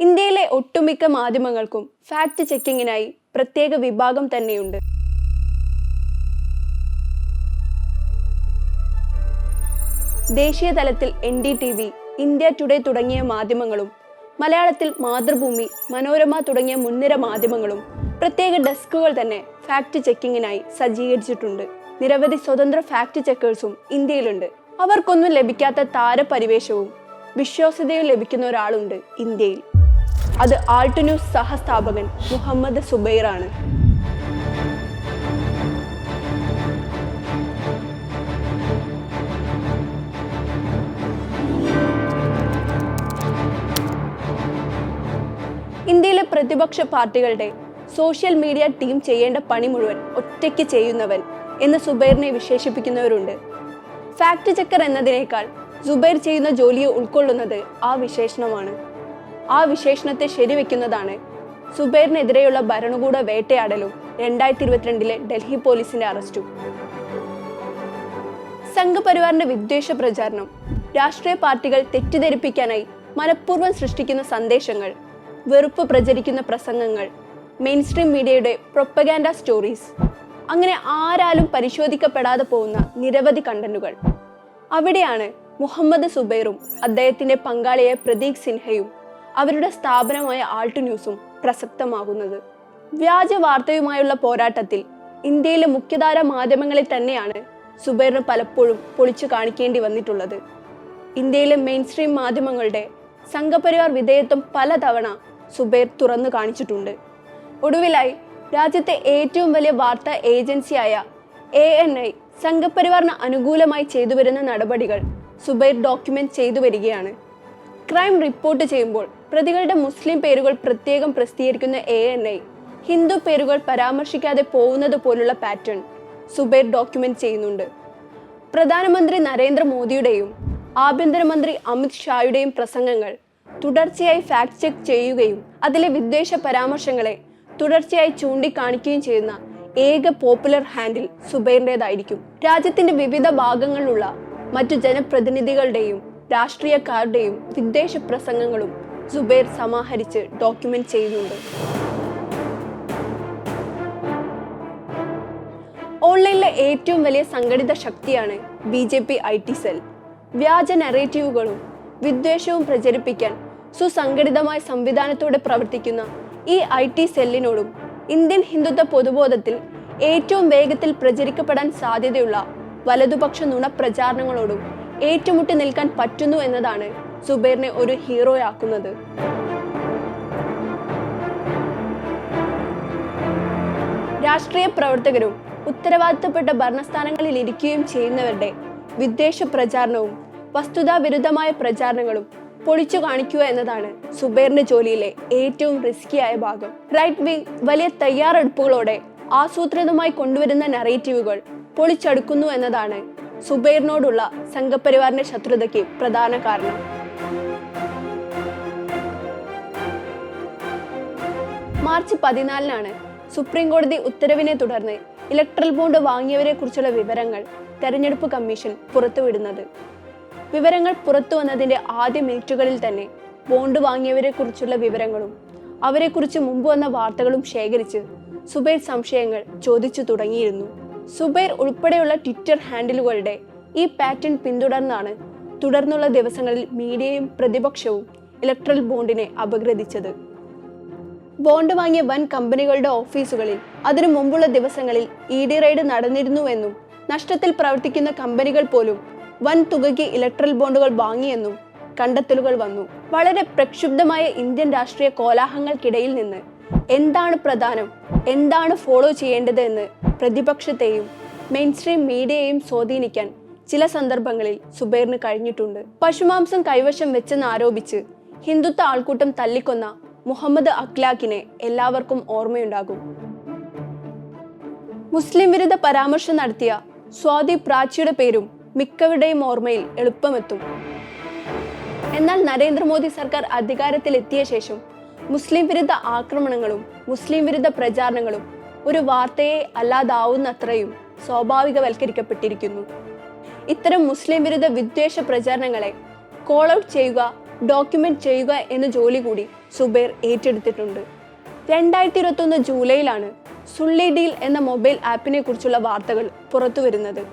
ഇന്ത്യയിലെ ഒട്ടുമിക്ക മാധ്യമങ്ങൾക്കും ഫാക്ട് ചെക്കിങ്ങിനായി പ്രത്യേക വിഭാഗം തന്നെയുണ്ട്. ദേശീയ തലത്തിൽ N D T V India Today തുടങ്ങിയ മാധ്യമങ്ങളും മലയാളത്തിൽ മാതൃഭൂമി മനോരമ തുടങ്ങിയ മുൻനിര മാധ്യമങ്ങളും പ്രത്യേക ഡെസ്കുകൾ തന്നെ ഫാക്ട് ചെക്കിങ്ങിനായി സജ്ജീകരിച്ചിട്ടുണ്ട്. നിരവധി സ്വതന്ത്ര ഫാക്ട് ചെക്കേഴ്സും ഇന്ത്യയിലുണ്ട്. അവർക്കൊന്നും ലഭിക്കാത്ത താരപരിവേഷവും വിശ്വാസ്യതയും ലഭിക്കുന്ന ഒരാളുണ്ട് ഇന്ത്യയിൽ. അത് ആൾട്ട് ന്യൂസ് സഹസ്ഥാപകൻ മുഹമ്മദ് സുബൈറാണ്. ഇന്ത്യയിലെ പ്രതിപക്ഷ പാർട്ടികളുടെ സോഷ്യൽ മീഡിയ ടീം ചെയ്യേണ്ട പണി മുഴുവൻ ഒറ്റയ്ക്ക് ചെയ്യുന്നവൻ എന്ന് സുബൈറിനെ വിശേഷിപ്പിക്കുന്നവരുണ്ട്. ഫാക്ട് ചെക്കർ എന്നതിനേക്കാൾ സുബൈർ ചെയ്യുന്ന ജോലിയെ ഉൾക്കൊള്ളുന്നത് ആ വിശേഷണമാണ്. ആ വിശേഷണത്തെ ശരിവെക്കുന്നതാണ്. സുബൈറിനെതിരെയുള്ള ഭരണകൂട വേട്ടയാടലും രണ്ടായിരത്തി ഇരുപത്തിരണ്ടിലെ ഡൽഹി പോലീസിന്റെ അറസ്റ്റും. സംഘപരിവാറിന്റെ വിദ്വേഷ പ്രചാരണം രാഷ്ട്രീയ പാർട്ടികൾ തെറ്റിദ്ധരിപ്പിക്കാനായി മനഃപൂർവം സൃഷ്ടിക്കുന്ന സന്ദേശങ്ങൾ വെറുപ്പ് പ്രചരിക്കുന്ന പ്രസംഗങ്ങൾ മെയിൻ സ്ട്രീം മീഡിയയുടെ പ്രൊപ്പഗാൻഡ സ്റ്റോറീസ് അങ്ങനെ ആരാലും പരിശോധിക്കപ്പെടാതെ പോകുന്ന നിരവധി കണ്ടന്റുകൾ അവിടെയാണ് മുഹമ്മദ് സുബൈറും അദ്ദേഹത്തിന്റെ പങ്കാളിയായ പ്രതീക് സിൻഹയും അവരുടെ സ്ഥാപനമായ ആൾട്ട് ന്യൂസും പ്രസക്തമാകുന്നത്. വ്യാജ വാർത്തയുമായുള്ള പോരാട്ടത്തിൽ ഇന്ത്യയിലെ മുഖ്യധാര മാധ്യമങ്ങളിൽ തന്നെയാണ് സുബൈറിന് പലപ്പോഴും പൊളിച്ചു കാണിക്കേണ്ടി വന്നിട്ടുള്ളത്. ഇന്ത്യയിലെ മെയിൻ സ്ട്രീം മാധ്യമങ്ങളുടെ സംഘപരിവാർ വിധേയത്വം പലതവണ സുബൈർ തുറന്നു കാണിച്ചിട്ടുണ്ട്. ഒടുവിലായി രാജ്യത്തെ ഏറ്റവും വലിയ വാർത്താ ഏജൻസിയായ എ എൻ ഐ സംഘപരിവാറിന് അനുകൂലമായി ചെയ്തു വരുന്ന നടപടികൾ സുബൈർ ഡോക്യുമെന്റ് ചെയ്തു വരികയാണ് ക്രൈം റിപ്പോർട്ട് ചെയ്യുമ്പോൾ പ്രതികളുടെ മുസ്ലിം പേരുകൾ പ്രത്യേകം പ്രസിദ്ധീകരിക്കുന്ന എ എൻ ഐ ഹിന്ദു പേരുകൾ പരാമർശിക്കാതെ പോകുന്നത് പോലുള്ള പാറ്റേൺ സുബൈർ ഡോക്യുമെന്റ് ചെയ്യുന്നുണ്ട്. പ്രധാനമന്ത്രി നരേന്ദ്രമോദിയുടെയും ആഭ്യന്തരമന്ത്രി അമിത് ഷായുടെയും പ്രസംഗങ്ങൾ തുടർച്ചയായി ഫാക്ട് ചെക്ക് ചെയ്യുകയും അതിലെ വിദ്വേഷ പരാമർശങ്ങളെ തുടർച്ചയായി ചൂണ്ടിക്കാണിക്കുകയും ചെയ്യുന്ന ഏക പോപ്പുലർ ഹാൻഡിൽ സുബൈറിന്റെതായിരിക്കും രാജ്യത്തിന്റെ വിവിധ ഭാഗങ്ങളിലുള്ള മറ്റു ജനപ്രതിനിധികളുടെയും രാഷ്ട്രീയക്കാരുടെയും വിദ്വേഷ പ്രസംഗങ്ങളും സുബൈർ സമാഹരിച്ച് ഡോക്യുമെന്റ് ചെയ്യുന്നുണ്ട്. ഓൺലൈനിലെ ഏറ്റവും വലിയ സംഘടിത ശക്തിയാണ് B J P I T cell. വ്യാജ നറേറ്റീവുകളും വിദ്വേഷവും പ്രചരിപ്പിക്കാൻ സുസംഘടിതമായ സംവിധാനത്തോടെ പ്രവർത്തിക്കുന്ന ഈ ഐ ടി സെല്ലിനോടും ഇന്ത്യൻ ഹിന്ദുത്വ പൊതുബോധത്തിൽ ഏറ്റവും വേഗത്തിൽ പ്രചരിക്കപ്പെടാൻ സാധ്യതയുള്ള വലതുപക്ഷ നുണപ്രചാരണങ്ങളോടും ഏറ്റുമുട്ടി നിൽക്കാൻ പറ്റുന്നു എന്നതാണ് സുബൈറിനെ ഒരു ഹീറോയാക്കുന്നത് രാഷ്ട്രീയ പ്രവർത്തകരും ഉത്തരവാദിത്തപ്പെട്ട ഭരണസ്ഥാനങ്ങളിൽ ഇരിക്കുകയും ചെയ്യുന്നവരുടെ വിദ്വേഷ പ്രചാരണവും വസ്തുതാ വിരുദ്ധമായ പ്രചാരണങ്ങളും പൊളിച്ചു കാണിക്കുക എന്നതാണ് സുബൈറിന്റെ ജോലിയിലെ ഏറ്റവും റിസ്കിയായ ഭാഗം. റൈറ്റ് വിങ് വലിയ തയ്യാറെടുപ്പുകളോടെ ആസൂത്രിതമായി കൊണ്ടുവരുന്ന നറേറ്റീവുകൾ പൊളിച്ചടുക്കുന്നു എന്നതാണ് സുബൈറിനോടുള്ള സംഘപരിവാറിന്റെ ശത്രുതയ്ക്ക് പ്രധാന കാരണം. മാർച്ച് പതിനാലിനാണ് സുപ്രീം കോടതി ഉത്തരവിനെ തുടർന്ന് ഇലക്ട്രൽ ബോണ്ട് വാങ്ങിയവരെ കുറിച്ചുള്ള വിവരങ്ങൾ തെരഞ്ഞെടുപ്പ് കമ്മീഷൻ പുറത്തുവിടുന്നത്. വിവരങ്ങൾ പുറത്തു വന്നതിന്റെ ആദ്യ മിനിറ്റുകളിൽ തന്നെ ബോണ്ട് വാങ്ങിയവരെ കുറിച്ചുള്ള വിവരങ്ങളും അവരെക്കുറിച്ച് മുമ്പ് വന്ന വാർത്തകളും ശേഖരിച്ച് സുബൈർ സംശയങ്ങൾ ചോദിച്ചു തുടങ്ങിയിരുന്നു. സുബൈർ ഉൾപ്പെടെയുള്ള ട്വിറ്റർ ഹാൻഡിലുകളുടെ ഈ പാറ്റേൺ പിന്തുടർന്നാണ് തുടർന്നുള്ള ദിവസങ്ങളിൽ മീഡിയയും പ്രതിപക്ഷവും ഇലക്ട്രൽ ബോണ്ടിനെ അപഗ്രഥിച്ചത്. ബോണ്ട് വാങ്ങിയ വൻ കമ്പനികളുടെ ഓഫീസുകളിൽ അതിനു മുമ്പുള്ള ദിവസങ്ങളിൽ ഇ ഡി റെയ്ഡ് നടന്നിരുന്നുവെന്നും നഷ്ടത്തിൽ പ്രവർത്തിക്കുന്ന കമ്പനികൾ പോലും വൻ തുകയ്ക്ക് ഇലക്ട്രൽ ബോണ്ടുകൾ വാങ്ങിയെന്നും കണ്ടെത്തലുകൾ വന്നു. വളരെ പ്രക്ഷുബ്ധമായ ഇന്ത്യൻ രാഷ്ട്രീയ കോലാഹങ്ങൾക്കിടയിൽ നിന്ന് എന്താണ് പ്രധാനം എന്താണ് ഫോളോ ചെയ്യേണ്ടത് എന്ന് പ്രതിപക്ഷത്തെയും മെയിൻ സ്ട്രീം മീഡിയയെയും സ്വാധീനിക്കാൻ ചില സന്ദർഭങ്ങളിൽ സുബൈറിന് കഴിഞ്ഞിട്ടുണ്ട്. പശുമാംസം കൈവശം വെച്ചെന്ന് ആരോപിച്ച് ഹിന്ദുത്വ ആൾക്കൂട്ടം തല്ലിക്കൊന്ന മുഹമ്മദ് അഖ്ലാഖിനെ എല്ലാവർക്കും ഓർമ്മയുണ്ടാകും. മുസ്ലിം വിരുദ്ധ പരാമർശം നടത്തിയ സ്വാതി പ്രാച്ചിയുടെ പേരും മിക്കവരുടെയും ഓർമ്മയിൽ എളുപ്പമെത്തും. എന്നാൽ നരേന്ദ്രമോദി സർക്കാർ അധികാരത്തിലെത്തിയ ശേഷം മുസ്ലിം വിരുദ്ധ ആക്രമണങ്ങളും മുസ്ലിം വിരുദ്ധ പ്രചാരണങ്ങളും ഒരു വാർത്തയെ അല്ലാതാവുന്നത്രയും സ്വാഭാവികവൽക്കരിക്കപ്പെട്ടിരിക്കുന്നു. ഇത്തരം മുസ്ലിം വിരുദ്ധ വിദ്വേഷ പ്രചാരണങ്ങളെ കോൾ ഔട്ട് ചെയ്യുക ഡോക്യുമെന്റ് ചെയ്യുക എന്ന ജോലി കൂടി സുബൈർ ഏറ്റെടുത്തിട്ടുണ്ട്. രണ്ടായിരത്തി ഇരുപത്തൊന്ന് ജൂലൈയിലാണ് സുള്ളി ഡീൽ എന്ന മൊബൈൽ ആപ്പിനെ കുറിച്ചുള്ള വാർത്തകൾ പുറത്തു വരുന്നത്.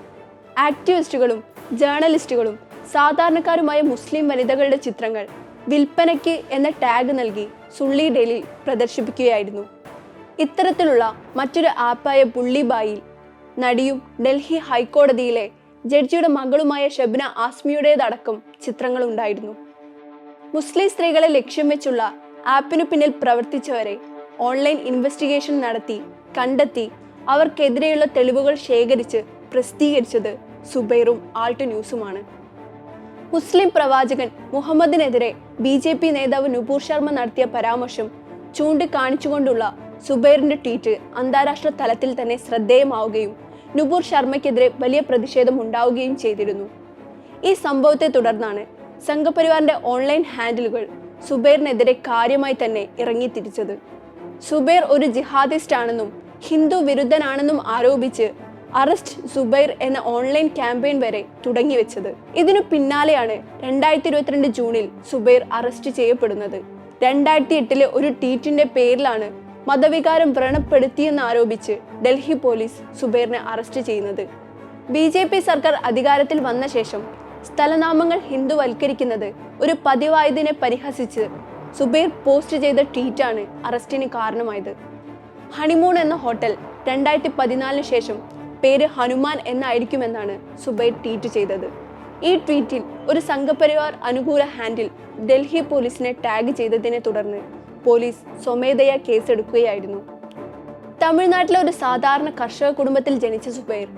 ആക്ടിവിസ്റ്റുകളും ജേർണലിസ്റ്റുകളും സാധാരണക്കാരുമായ മുസ്ലിം വനിതകളുടെ ചിത്രങ്ങൾ വിൽപ്പനയ്ക്ക് എന്ന ടാഗ് നൽകി സുള്ളി ഡെയിലിൽ പ്രദർശിപ്പിക്കുകയായിരുന്നു. ഇത്തരത്തിലുള്ള മറ്റൊരു ആപ്പായ ബുള്ളിബായിൽ നടിയും ഡൽഹി ഹൈക്കോടതിയിലെ ജഡ്ജിയുടെ മകളുമായ ഷബ്ന ആസ്മിയുടേതടക്കം ചിത്രങ്ങളുണ്ടായിരുന്നു. മുസ്ലിം സ്ത്രീകളെ ലക്ഷ്യം വെച്ചുള്ള ആപ്പിനു പിന്നിൽ പ്രവർത്തിച്ചവരെ ഓൺലൈൻ ഇൻവെസ്റ്റിഗേഷൻ നടത്തി കണ്ടെത്തി അവർക്കെതിരെയുള്ള തെളിവുകൾ ശേഖരിച്ച് പ്രസിദ്ധീകരിച്ചത് സുബൈറും ആൾട്ട് ന്യൂസുമാണ്. മുസ്ലിം പ്രവാചകൻ മുഹമ്മദിനെതിരെ ബി ജെ പി നേതാവ് നുപൂർ ശർമ്മ നടത്തിയ പരാമർശം ചൂണ്ടിക്കാണിച്ചുകൊണ്ടുള്ള സുബൈറിന്റെ ട്വീറ്റ് അന്താരാഷ്ട്ര തലത്തിൽ തന്നെ ശ്രദ്ധേയമാവുകയും നുപൂർ ശർമ്മയ്ക്കെതിരെ വലിയ പ്രതിഷേധം ഉണ്ടാവുകയും ചെയ്തിരുന്നു. ഈ സംഭവത്തെ തുടർന്നാണ് സംഘപരിവാറിന്റെ ഓൺലൈൻ ഹാൻഡിലുകൾ സുബൈറിനെതിരെ കാര്യമായി തന്നെ ഇറങ്ങിത്തിരിച്ചത്. സുബൈർ ഒരു ജിഹാദിസ്റ്റ് ആണെന്നും ഹിന്ദു വിരുദ്ധനാണെന്നും ആരോപിച്ച് അറസ്റ്റ് സുബൈർ എന്ന ഓൺലൈൻ ക്യാമ്പയിൻ വരെ തുടങ്ങിവെച്ചത്. ഇതിനു പിന്നാലെയാണ് രണ്ടായിരത്തി ഇരുപത്തിരണ്ട് ജൂണിൽ സുബൈർ അറസ്റ്റ് ചെയ്യപ്പെടുന്നത്. രണ്ടായിരത്തി എട്ടിലെ ഒരു ട്വീറ്റിന്റെ പേരിലാണ് മതവികാരം വ്രണപ്പെടുത്തിയെന്ന് ആരോപിച്ച് ഡൽഹി പോലീസ് സുബൈറിനെ അറസ്റ്റ് ചെയ്യുന്നത്. ബി സർക്കാർ അധികാരത്തിൽ വന്ന ശേഷം സ്ഥലനാമങ്ങൾ ഹിന്ദുവൽക്കരിക്കുന്നത് ഒരു പതിവായതിനെ പരിഹസിച്ച് സുബൈർ പോസ്റ്റ് ചെയ്ത ട്വീറ്റാണ് അറസ്റ്റിന് കാരണമായത്. ഹണിമൂൺ എന്ന ഹോട്ടൽ രണ്ടായിരത്തി പതിനാലിന് ശേഷം പേര് ഹനുമാൻ എന്നായിരിക്കുമെന്നാണ് സുബൈർ ട്വീറ്റ് ചെയ്തത്. ഈ ട്വീറ്റിൽ ഒരു സംഘപരിവാർ അനുകൂല ഹാൻഡിൽ ഡൽഹി പോലീസിനെ ടാഗ് ചെയ്തതിനെ തുടർന്ന് പോലീസ് സ്വമേധയാ കേസെടുക്കുകയായിരുന്നു. തമിഴ്നാട്ടിലെ ഒരു സാധാരണ കർഷക കുടുംബത്തിൽ ജനിച്ച സുബൈർ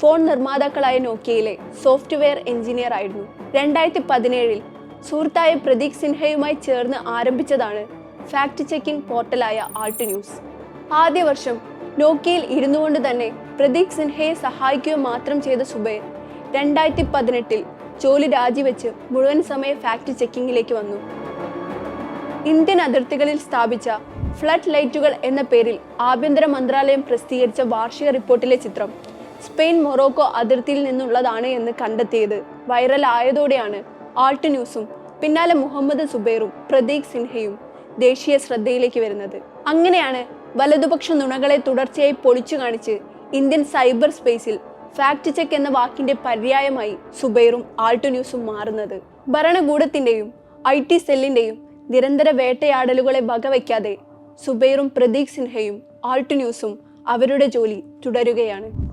ഫോൺ നിർമ്മാതാക്കളായ നോക്കിയയിലെ സോഫ്റ്റ്വെയർ എഞ്ചിനീയർ ആയിരുന്നു. രണ്ടായിരത്തി പതിനേഴിൽ സുഹൃത്തായ പ്രതീക് സിൻഹയുമായി ചേർന്ന് ആരംഭിച്ചതാണ് ഫാക്ട് ചെക്കിംഗ് പോർട്ടലായ ആൾട്ട് ന്യൂസ്. ആദ്യ വർഷം നോക്കിയയിൽ ഇരുന്നുകൊണ്ട് തന്നെ പ്രതീക് സിൻഹയെ സഹായിക്കുക മാത്രം ചെയ്ത സുബൈർ രണ്ടായിരത്തി പതിനെട്ടിൽ ജോലി രാജിവെച്ച് മുഴുവൻ സമയ ഫാക്ട് ചെക്കിങ്ങിലേക്ക് വന്നു. ഇന്ത്യൻ അതിർത്തികളിൽ സ്ഥാപിച്ച ഫ്ലഡ് ലൈറ്റുകൾ എന്ന പേരിൽ ആഭ്യന്തര മന്ത്രാലയം പ്രസിദ്ധീകരിച്ച വാർഷിക റിപ്പോർട്ടിലെ ചിത്രം സ്പെയിൻ മൊറോക്കോ അതിർത്തിയിൽ നിന്നുള്ളതാണ് എന്ന് കണ്ടെത്തിയത്. വൈറലായതോടെയാണ് ആൾട്ട് ന്യൂസും പിന്നാലെ മുഹമ്മദ് സുബൈറും പ്രതീക് സിൻഹയും ദേശീയ ശ്രദ്ധയിലേക്ക് വരുന്നത്. അങ്ങനെയാണ് വലതുപക്ഷ നുണകളെ തുടർച്ചയായി പൊളിച്ചു കാണിച്ച് ഇന്ത്യൻ സൈബർ സ്പേസിൽ ഫാക്ട് ചെക്ക് എന്ന വാക്കിന്റെ പര്യായമായി സുബൈറും ആൾട്ട് ന്യൂസും മാറുന്നത്. ഭരണകൂടത്തിന്റെയും ഐ ടി സെല്ലിന്റെയും നിരന്തര വേട്ടയാടലുകളെ വകവയ്ക്കാതെ സുബൈറും പ്രതീക് സിൻഹയും ആൾട്ട് ന്യൂസും അവരുടെ ജോലി തുടരുകയാണ്.